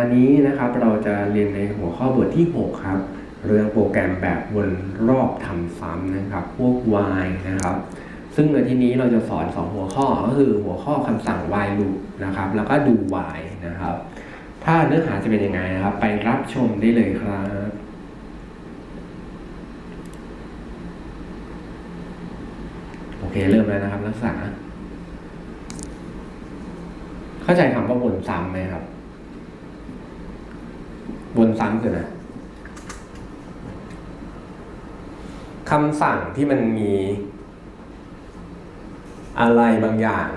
ห์นี้นะครับ เราจะเรียนในหัวข้อบทที่ 6 ครับ เรื่องโปรแกรมแบบวนรอบทำซ้ำนะครับ พวก while นะครับ ซึ่งในที่นี้เราจะสอน 2 หัวข้อก็คือหัวข้อคำสั่ง while loop นะครับ แล้วก็ดู while นะครับ ถ้าเนื้อหาจะเป็นยังไงนะครับ ไปรับชมได้เลยครับโอเคเริ่มแล้วนะครับนักศึกษา เข้าใจคำว่าวนซ้ำไหมครับ วนซ้ำคืออะคำสั่งที่มันมี อะไรบางอย่าง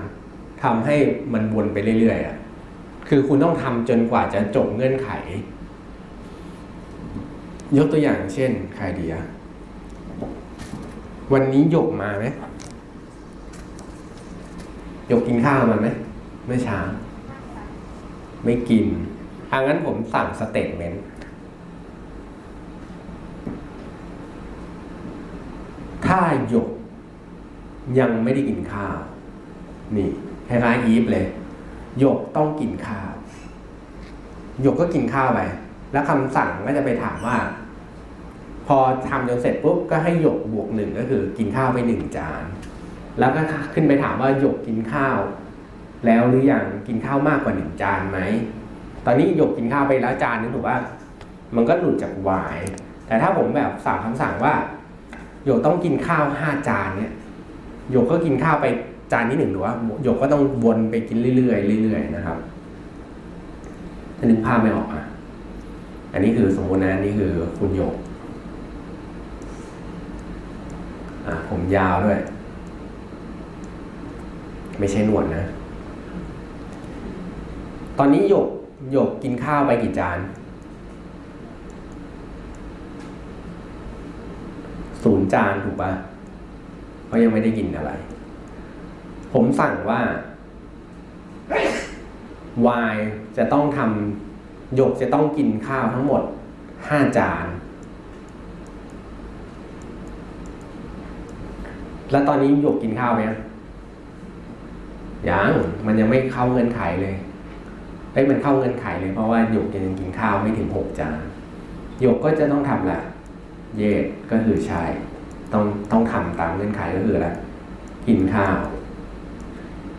ทำให้มันวนไปเรื่อยๆอะคือคุณต้องทำจนกว่าจะจบเงื่อนไข ยกตัวอย่างเช่นใครดีอะวันนี้หยกมาไหมหยกกินข้าวมาไหมเมื่อเช้า ไม่กิน ทางั้นผมสั่งสเตทเมนต์ถ้าหยกยังไม่ได้กินข้าว นี่คล้ายๆอีฟเลยหยกต้องกินข้าวหยกก็กินข้าวไป แล้วคำสั่งก็จะไปถามว่า พอทำจนเสร็จปุ๊บก็ให้หยกบวกหนึ่งก็คือกินข้าวไปหนึ่งจาน แล้วก็ขึ้นไปถามว่าหยกกินข้าว แล้วหรือยังกินข้าวมากกว่าหนึ่งจานไหม ตอนนี้หยกกินข้าวไปแล้วจานนึงถูกป่ะมันก็หลุดจากวาย แต่ถ้าผมแบบสั่งคำสั่งว่าหยกต้องกินข้าวห้าจานเนี่ยหยกก็กินข้าวไปจานที่หนึ่งหรือว่าหยกก็ต้องวนไปกินเรื่อยๆเรื่อยๆนะครับถ้านึกภาพไม่ออกอะ อันนี้คือสมมตินะนี่คือคุณหยกอะผมยาวด้วย ไม่ใช่หนวดนะ ตอนนี้หยก หยกกินข้าวไปกี่จานศูนย์จานถูกปะเพราะยังไม่ได้กินอะไร ผมสั่งว่า y จะต้องทำหยกจะต้องกินข้าวทั้งหมดห้าจาน แล้วตอนนี้หยกกินข้าวไหมยังมันยังไม่เข้าเงื่อนไขเลย เอ้ยมันเข้าเงื่อนไขเลย เพราะว่าหยกยังกินข้าวไม่ถึงหกจานหยกก็จะต้องทำแหละเยดก็คือใช่ต้องต้องทำตามเงื่อนไขก็คืออะไรกินข้าว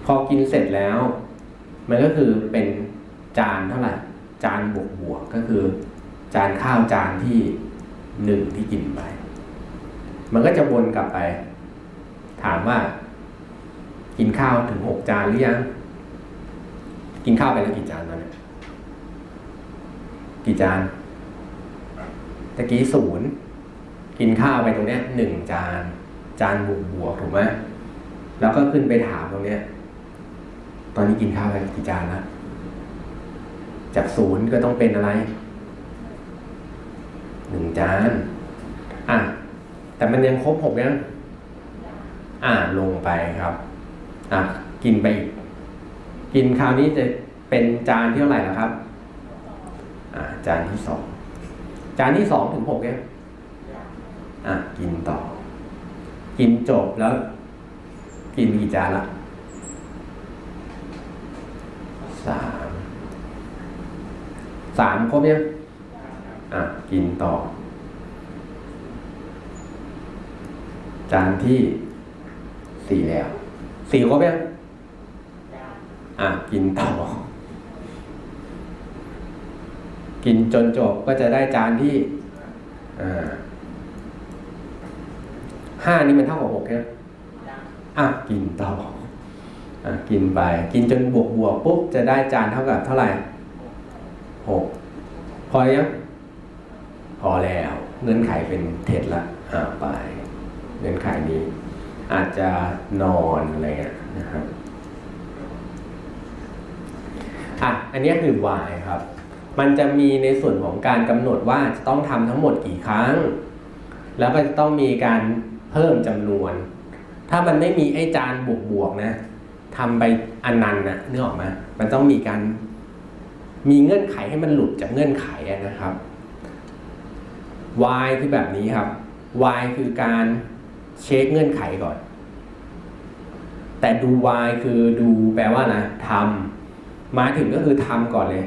พอกินเสร็จแล้ว มันก็คือเป็นจานเท่าไหร่จานบวกบวกก็คือ จานข้าวจานที่หนึ่งที่กินไป มันก็จะวนกลับไป ถามว่า กินข้าวถึงหกจานหรือยัง กินข้าวไปแล้วกี่จานตอนนี้กี่จานตะกี้ศูนย์กินข้าวไปตรงเนี้ยหนึ่งจาน จานบวกบวกถูกไหมแล้วก็ขึ้นไปถามตรงเนี้ย ตอนนี้กินข้าวไปกี่จานแล้วจากศูนย์ก็ต้องเป็นอะไรหนึ่งจาน อะ แต่มันยังครบหกยังอ่าลงไปครับ อะ กินไปอีก กินคราวนี้จะเป็นจานที่เท่าไหร่ล้วครับจานที่สอง จานที่สองถึงหกเนี่ยอะกินต่อ กินจบแล้ว กินกี่จานละสามสามครบยังอะกินต่อ จานที่สี่แล้วสี่ครบยัง อะกินต่อ กินจนจบก็จะได้จานที่ห้านี่มันเท่ากับหกใช่ไหมอะกินต่ออะกินไป กินจนบวกบวกปุ๊บจะได้จานเท่ากับเท่าไหร่หกพอยังพอแล้วเงื่อนไขเป็นเท็จละอ่าไป เงื่อนไขนี้ อาจจะนอนอะไรเงี้ยนะครับ อันนี้คือ y ครับ มันจะมีในส่วนของการกำหนดว่าจะต้องทำทั้งหมดกี่ครั้ง แล้วก็จะต้องมีการเพิ่มจำนวน ถ้ามันไม่มีไอ้จานบวกบวกๆนะทำไปอันนันต์นะนึกออกไหมมันต้องมีการมีเงื่อนไขให้มันหลุดจากเงื่อนไขนะครับ y คือแบบนี้ครับ y คือการเช็คเงื่อนไขก่อน แต่ดู y คือดูแปลว่านะทำ มาถึงก็คือทำก่อนเลย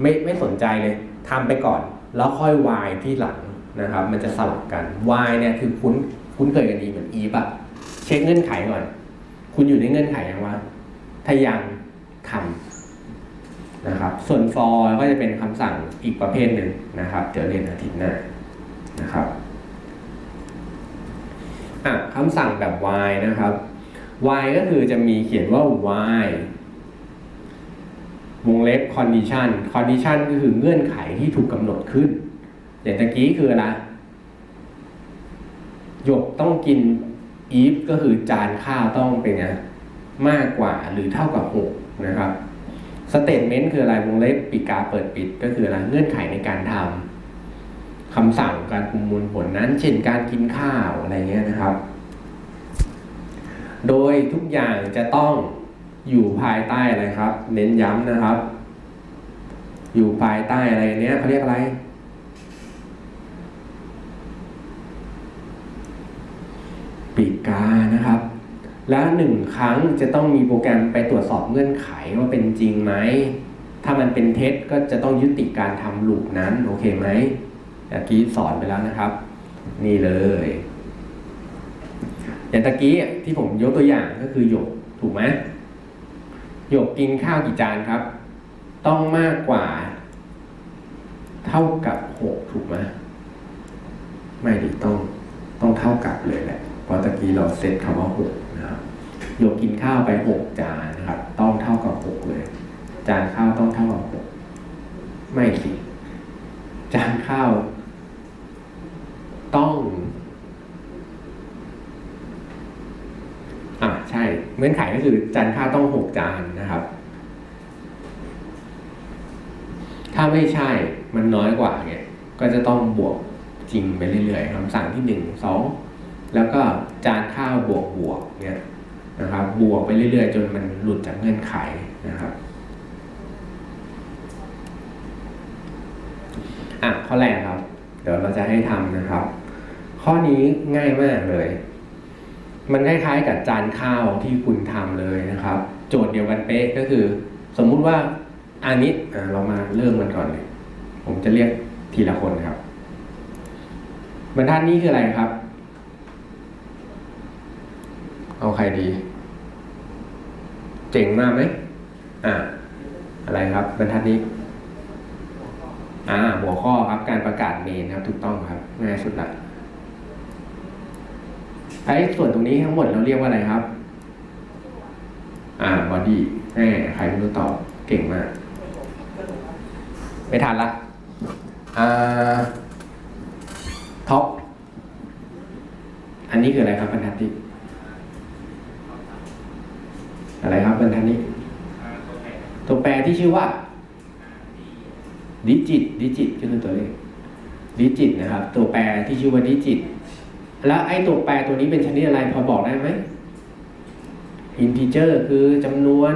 ไม่ไม่สนใจเลยทำไปก่อน แล้วค่อยวายที่หลังนะครับ มันจะสลับกันวายเนี่ยคือคุ้นคุ้นเคยกันดีเหมือนอีฟอะเช็คเงื่อนไขก่อน คุณอยู่ในเงื่อนไขยังว่าถ้ายังทำนะครับ ส่วน for ก็จะเป็นคำสั่งอีกประเภทหนึ่งนะครับ เดี๋ยวเรียนอาทิตย์หน้านะครับอะคำสั่งแบบ y นะครับ y ก็คือจะมีเขียนว่า y วงเล็บ condition condition ก็คือเงื่อนไขที่ถูกกำหนดขึ้น อย่างตะกี้คืออะไรหยกต้องกิน if ก็คือจานข้าวต้องเป็นไงมากกว่าหรือเท่ากับ6นะครับ statement คืออะไรวงเล็บปิดกาเปิดปิด ก็คืออะไรเงื่อนไขในการทำคำสั่งการประมวลผลนั้น เช่นการกินข้าวอะไรเงี้ยนะครับ โดยทุกอย่างจะต้อง อยู่ภายใต้อะไรครับ เน้นย้ำนะครับ อยู่ภายใต้อะไรเนี้ยเขาเรียกอะไร ปีกานะครับ และหนึ่งครั้งจะต้องมีโปรแกรมไปตรวจสอบเงื่อนไขว่าเป็นจริงไหม ถ้ามันเป็นเท็จก็จะต้องยุติการทำลูปนั้น โอเคไหมเมื่อกี้สอนไปแล้วนะครับ นี่เลยอย่างตะกี้ที่ผมยกตัวอย่างก็คือหยกถูกไหม หยกกินข้าวกี่จานครับ ต้องมากกว่า เท่ากับหกถูกไหมไม่ดิต้องต้องเท่ากับเลยแหละเพราะตะกี้เราเซตคำว่าหกนะครับหยกกินข้าวไปหกจานนะครับ ต้องเท่ากับหกเลย จานข้าวต้องเท่ากับหกไม่สิจานข้าว ต้อง อ่าใช่ เงื่อนไขก็คือจานข้าวต้องหกจานนะครับ ถ้าไม่ใช่มันน้อยกว่าเนี่ยก็จะต้องบวกจริงไปเรื่อยๆคำสั่งที่หนึ่งสองแล้วก็จานข้าวบวกบวกเนี่ยนะครับ บวกไปเรื่อยๆ จนมันหลุดจากเงื่อนไขนะครับอะข้อแรกครับ เดี๋ยวเราจะให้ทำนะครับ ข้อนี้ง่ายมากเลย มันคล้ายๆกับจานข้าวที่คุณทำเลยนะครับ โจทย์เดียวกันเป๊ะก็คือ สมมุติว่าอันนี้เรามาเริ่มมันก่อนเลย ผมจะเรียกทีละคนครับ บรรทัดนี้คืออะไรครับ เอาใครดี เจ๋งมากไหมอ่าอะไรครับ บรรทัดนี้ อ่า หัวข้อครับการประกาศเมนครับ ถูกต้องครับง่ายสุดละ ไอ้ส่วนตรงนี้ทั้งหมดเราเรียกว่าอะไรครับ อ่าบอดี้แหมใครไม่รู้ตอบเก่งมาก ไม่ทันละอ่าท็อปอันนี้คืออะไรครับบรรทัดที่อะไรครับบรรทัดนี้ ตัวแปรที่ชื่อว่าดิจิตดิจิตก็คือตัวเลขดิจิตนะครับ ตัวแปรที่ชื่อว่าดิจิต แล้วไอ้ตัวแปรตัวนี้เป็นชนิดอะไรพอบอกได้ไหม integer คือจำนวน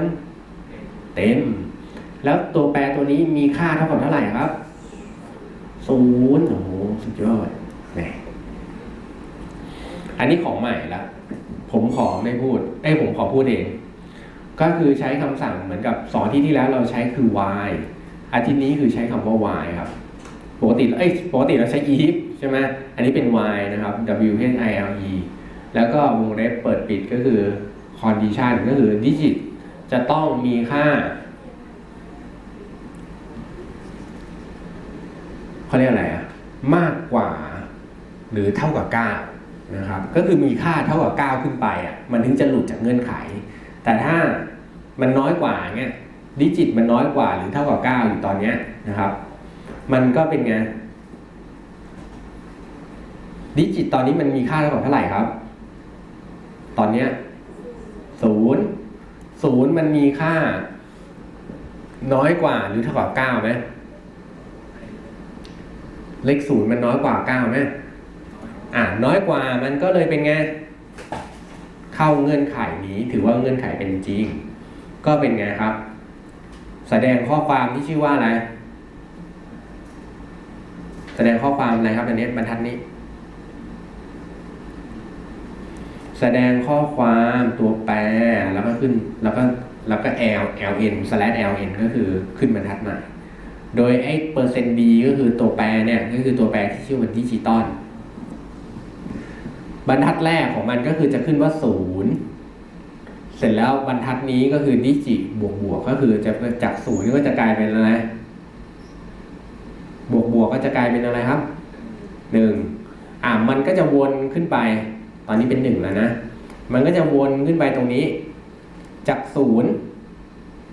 เต็ม แล้วตัวแปรตัวนี้มีค่าเท่ากับเท่าไหร่ครับศูนย์โอ้โหสุดยอดแหมอันนี้ของใหม่ละผมขอไม่พูดเอ้ผมขอพูดเอง ก็คือใช้คำสั่งเหมือนกับสอนที่ที่แล้วเราใช้คือ y อาทิตย์นี้คือใช้คำว่า y ครับ ปกติเอ้ยปกติเราใช้ if ช่ไหมอันนี้เป็น y นะครับ w h i l e แล้วก็วงเล็บเปิดปิดก็คือ condition ก็คือ digit จะต้องมีค่าเขาเรียกอะไรอะมากกว่าหรือเท่ากับ9นะครับ ก็คือมีค่าเท่ากับ 9 ขึ้นไปอะ มันถึงจะหลุดจากเงื่อนไข แต่ถ้ามันน้อยกว่าเงี้ยดิจิตมันน้อยกว่าหรือเท่ากับ 9 อยู่ตอนเนี้ยนะครับ มันก็เป็นไง ดิจิตตอนนี้มันมีค่าเท่ากับเท่าไหร่ครับ ตอนเนี้ยศูนย์ศูนย์มันมีค่า น้อยกว่าหรือเท่ากับเก้าไหมเลขศูนย์มันน้อยกว่าเก้าไหมอ่าน้อยกว่ามันก็เลยเป็นไง เข้าเงื่อนไขนี้ถือว่าเงื่อนไขเป็นจริง ก็เป็นไงครับ แสดงข้อความที่ชื่อว่าอะไร แสดงข้อความอะไรครับอันนี้บรรทัดนี้ แสดงข้อความตัวแปรแล้วก็ขึ้นแล้วก็แล้วก็ L ln slash ln ก็คือขึ้นบรรทัดใหม่โดยไอ้เปอร์เซ็นต์ d ก็คือตัวแปรเนี่ยก็คือตัวแปรที่ชื่อว่าดิจิตอลบรรทัดแรกของมันก็คือจะขึ้นว่าศูนย์เสร็จแล้วบรรทัดนี้ก็คือดิจิบวกบวกก็คือจะจากศูนย์ก็จะกลายเป็นอะไร บวกบวกก็จะกลายเป็นอะไรครับหนึ่งอ่ามันก็จะวนขึ้นไป ตอนนี้เป็นหนึ่งแล้วนะ มันก็จะวนขึ้นไปตรงนี้ จากศูนย์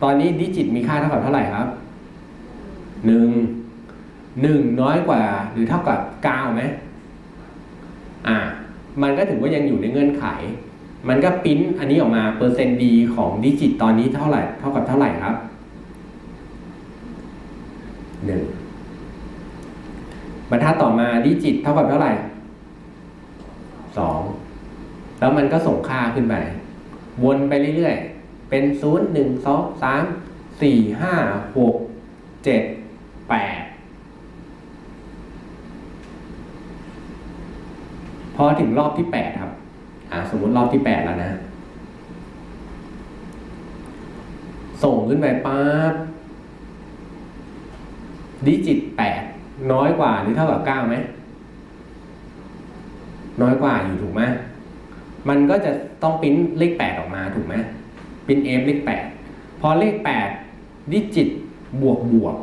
ตอนนี้ดิจิตมีค่าเท่ากับเท่าไหร่ครับหนึ่งหนึ่งน้อยกว่า หรือเท่ากับเก้าไหมอ่า มันก็ถือว่ายังอยู่ในเงื่อนไข มันก็ปริ้นอันนี้ออกมาเปอร์เซ็นต์ดีของดิจิตตอนนี้เท่าไหร่ เท่ากับเท่าไหร่ครับหนึ่งบรรทัดต่อมาดิจิตเท่ากับเท่าไหร่สอง แล้วมันก็ส่งค่าขึ้นไปวนไปเรื่อยๆ เป็นศูนย์หนึ่งสองสามสี่ห้าหกเจ็ดแปดพอถึงรอบที่แปดครับ อ่าสมมติรอบที่แปดแล้วนะ ส่งขึ้นไปปั๊บดิจิตแปดน้อยกว่าหรือเท่ากับเก้าไหม น้อยกว่าอยู่ถูกไหม มันก็จะต้องปริ้นเลขแปดออกมาถูกไหมปริ้นเอฟเลขแปดพอเลขแปดดิจิตบวกบวก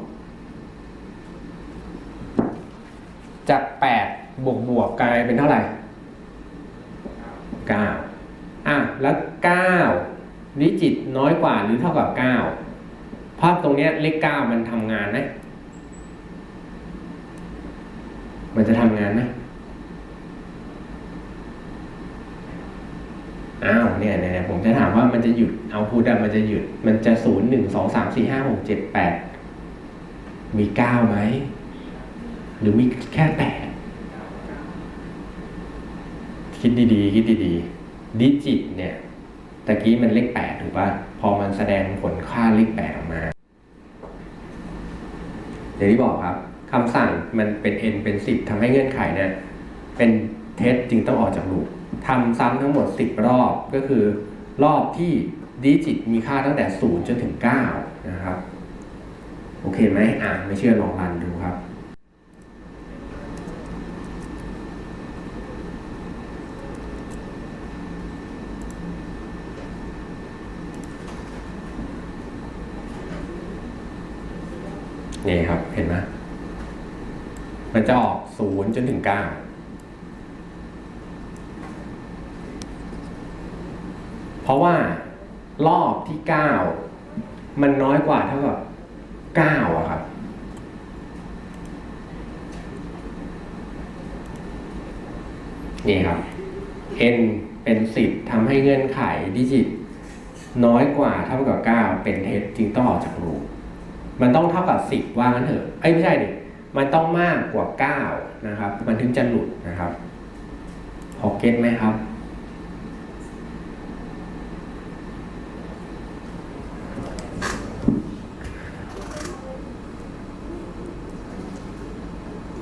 จากแปดบวกบวกกลายเป็นเท่าไหร่เก้าอะ แล้วเก้าดิจิตน้อยกว่าหรือเท่ากับเก้าภาพตรงนี้เลขเก้ามันทำงานไหมมันจะทำงานไหม อ้าวเนี่ยเนี่ยผมจะถามว่ามันจะหยุดเอาพูดอะมันจะหยุด มันจะศูนย์หนึ่งสองสามสี่ห้าหกเจ็ดแปดมีเก้าไหม หรือมีแค่แปดคิดดีๆ คิดดีๆ ดิจิตเนี่ยตะกี้มันเลขแปดถูกป่ะ พอมันแสดงผลค่าเลขแปดออกมาอย่างที่บอกครับคำสั่งมันเป็น n เป็น10ทำให้เงื่อนไขเนี่ยเป็นเท็จจึงต้องออกจากลูป ทำซ้ำทั้งหมด 10 รอบก็คือ รอบที่ดิจิตมีค่าตั้งแต่ 0 จนถึง 9 นะครับ โอเคไหมอ่าไม่เชื่อลองรันดูครับนี่ครับ เห็นไหมมันจะออก 0 จนถึง 9 เพราะว่ารอบที่เก้ามันน้อยกว่าเท่ากับเก้าอะครับ นี่ครับ n เป็นสิบทำให้เงื่อนไขดิจิต น้อยกว่าเท่ากับเก้าเป็นเท็จจึงต้องออกจากรูปมันต้องเท่ากับสิบว่างั้นเถอะเอ้ยไม่ใช่ดิมันต้องมากกว่าเก้านะครับ มันถึงจะหลุดนะครับพอเก็ตไหมครับ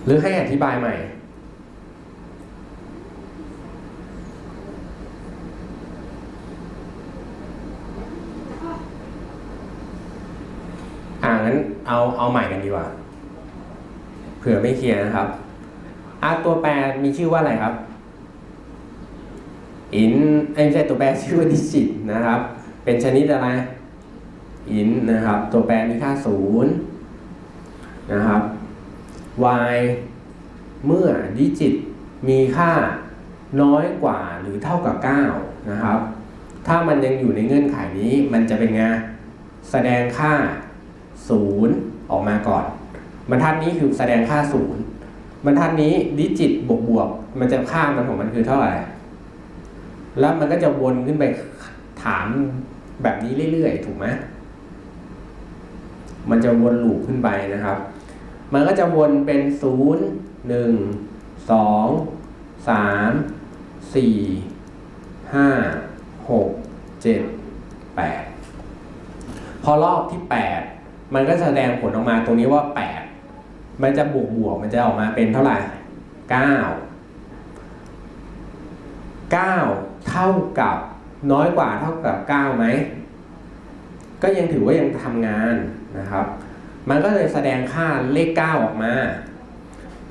หรือให้อธิบายใหม่ อ่างั้นเอาเอาใหม่กันดีกว่า เผื่อไม่เคลียร์นะครับอาตัวแปรมีชื่อว่าอะไรครับ อินไม่ใช่ตัวแปรชื่อว่าดิจิตนะครับ เป็นชนิดอะไร อินนะครับ ตัวแปรมีค่าศูนย์นะครับ y เมื่อดิจิตมีค่าน้อยกว่าหรือเท่ากับ 9 นะครับ ถ้ามันยังอยู่ในเงื่อนไขนี้มันจะเป็นไงแสดงค่า 0 ออกมาก่อน บรรทัดนี้คือแสดงค่า 0 บรรทัดนี้ดิจิตบวกบวกมันจะค่ามันของมันคือเท่าไหร่ แล้วมันก็จะวนขึ้นไปถามแบบนี้เรื่อยๆ ถูกไหมมันจะวนลูปขึ้นไปนะครับ มันก็จะวนเป็นศูนย์หนึ่งสองสามสี่ห้าหกเจ็ดแปดพอรอบที่แปดมันก็แสดงผลออกมาตรงนี้ว่าแปดมันจะบวกบวกมันจะออกมาเป็นเท่าไหร่เก้าเก้าเท่ากับน้อยกว่าเท่ากับเก้าไหม ก็ยังถือว่ายังทำงานนะครับ มันก็เลยแสดงค่าเลข 9 ออกมา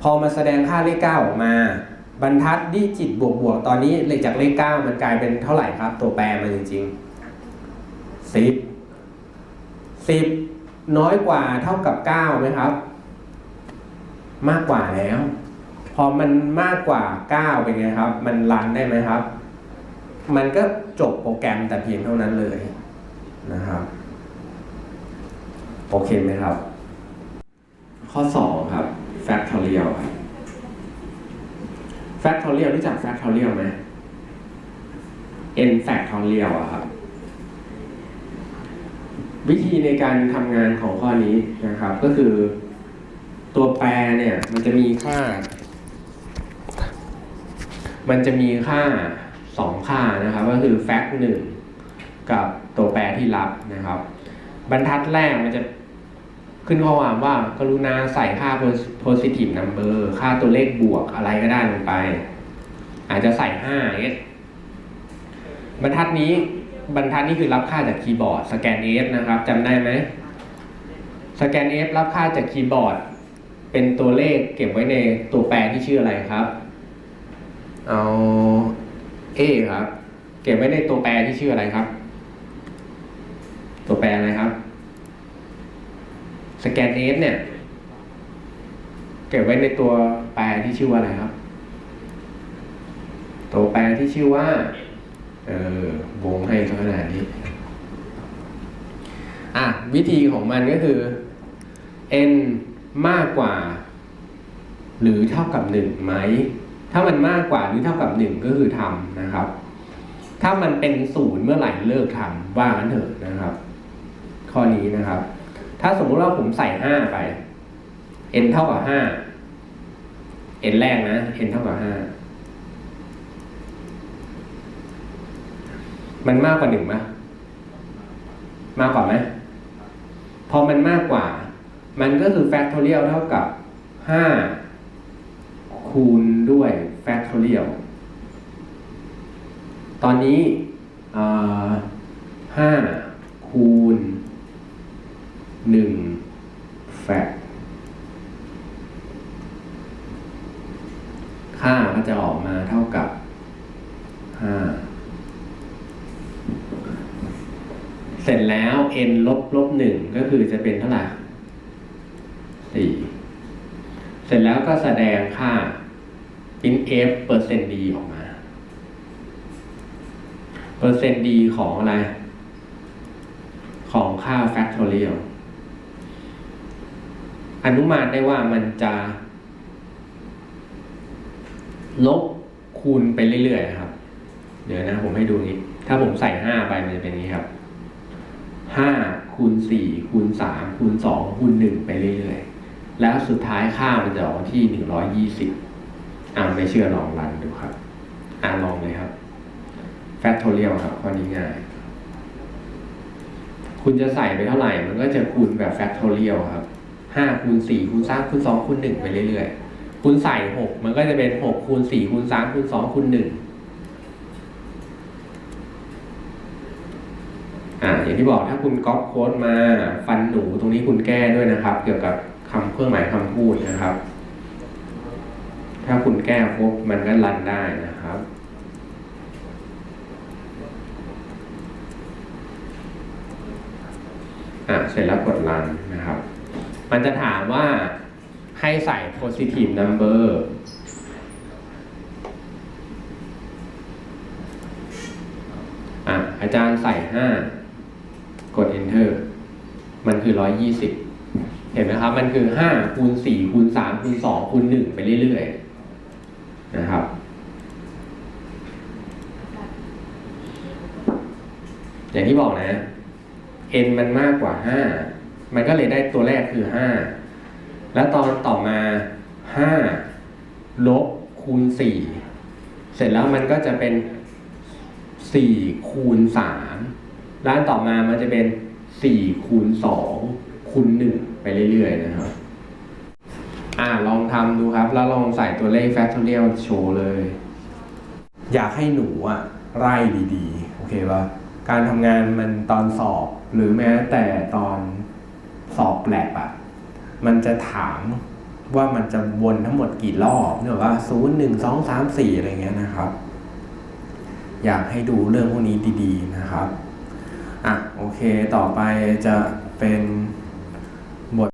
พอมาแสดงค่าเลข 9 ออกมา บรรทัดดิจิตบวกบวกๆตอนนี้เลขจากเลข 9 มันกลายเป็นเท่าไหร่ครับ ตัวแปรมันจริงๆสิบสิบน้อยกว่าเท่ากับ9ไหมครับ มากกว่าแล้ว พอมันมากกว่า 9 เป็นไงครับ มันรันได้ไหมครับ มันก็จบโปรแกรมแต่เพียงเท่านั้นเลยนะครับ โอเคไหมครับ ข้อ 2 ครับ factorial ครับ factorial รู้จัก factorial ไหม n factorial อะครับ วิธีในการทำงานของข้อนี้นะครับ ก็คือตัวแปรเนี่ย มันจะมีค่า มันจะมีค่าสองค่านะครับ ก็คือ fact หนึ่งกับตัวแปรที่รับนะครับ บรรทัดแรกมันจะ ขึ้นข้อความว่ากรุณาใส่ค่า positive number ค่าตัวเลขบวกอะไรก็ได้ลงไป อาจจะใส่ห้าเงี้ยบรรทัดนี้บรรทัดนี้คือรับค่าจากคีย์บอร์ดสแกน F นะครับจำได้ไหมสแกน F รับค่าจากคีย์บอร์ด เป็นตัวเลขเก็บไว้ในตัวแปรที่ชื่ออะไรครับ เอา A ครับ เก็บไว้ในตัวแปรที่ชื่ออะไรครับ ตัวแปรอะไรครับ สแกน F เนี่ย เก็บไว้ในตัวแปรที่ชื่อว่าอะไรครับ ตัวแปรที่ชื่อว่า เออวงให้ขนาดนี้ อะ วิธีของมันก็คือ n มากกว่า หรือเท่ากับหนึ่งไหม ถ้ามันมากกว่าหรือเท่ากับหนึ่งก็คือทำนะครับ ถ้ามันเป็นศูนย์เมื่อไหร่เลิกทำว่างั้นเถอะนะครับ ข้อนี้นะครับ ถ้าสมมุติว่าผมใส่ห้าไป n เท่ากับห้า n แรกนะ n เท่ากับห้ามันมากกว่าหนึ่งไหมมากกว่าไหมพอมันมากกว่า มันก็คือ factorial เท่ากับห้าคูณด้วย factorial ตอนนี้ห้าคูณ หนึ่ง fact ค่าก็จะออกมาเท่ากับห้าเสร็จแล้ว n ลบลบหนึ่งก็คือจะเป็นเท่าไหร่สี่เสร็จแล้วก็แสดงค่า print f เปอร์เซ็นต์ d ออกมา เปอร์เซ็นต์ d ของอะไร ของค่า factorial อนุมานได้ว่ามันจะ ลบคูณไปเรื่อยๆครับ เดี๋ยวนะ ผมให้ดูนี้ ถ้าผมใส่ห้าไปมันจะเป็นนี้ครับห้าคูณสี่คูณสามคูณสองคูณหนึ่งไปเรื่อยๆ แล้วสุดท้ายค่ามันจะออกที่หนึ่งร้อยยี่สิบอ่าไม่เชื่อลองรันดูครับ อ่าลองเลยครับ factorial ครับข้อนี้ง่าย คุณจะใส่ไปเท่าไหร่ มันก็จะคูณแบบ factorial ครับ ห้าคูณสี่คูณสามคูณสองคูณหนึ่งไปเรื่อยๆคุณใส่หกมันก็จะเป็นหกคูณสี่คูณสามคูณสองคูณหนึ่งอ่าอย่างที่บอกถ้าคุณก๊อปโค้ดมาฟันหนูตรงนี้คุณแก้ด้วยนะครับ เกี่ยวกับคำเครื่องหมายคำพูดนะครับ ถ้าคุณแก้ครบมันก็รันได้นะครับอะเสร็จแล้วกดรันนะครับ มันจะถามว่าให้ใส่ positive number อะอาจารย์ใส่ห้ากด enter มันคือร้อยยี่สิบเห็นไหมครับ มันคือห้าคูณสี่คูณสามคูณสองคูณหนึ่งไปเรื่อยๆ นะครับ อย่างที่บอกนะ n มันมากกว่าห้า มันก็เลยได้ตัวแรกคือห้าแล้วตอนต่อมาห้าลบคูณสี่เสร็จแล้วมันก็จะเป็นสี่คูณสามแล้วอันต่อมามันจะเป็นสี่คูณสองคูณหนึ่งไปเรื่อยๆนะครับ อ่าลองทำดูครับ แล้วลองใส่ตัวเลข factorial โชว์เลย อยากให้หนูอะไล่ดีๆ โอเคปะการทำงานมันตอนสอบหรือแม้แต่ตอน สอบแลบอะมันจะถามว่ามันจะวนทั้งหมดกี่รอบเนี่ยว่าศูนย์หนึ่งสองสามสี่อะไรเงี้ยนะครับ อยากให้ดูเรื่องพวกนี้ดีๆนะครับ อะโอเคต่อไปจะเป็น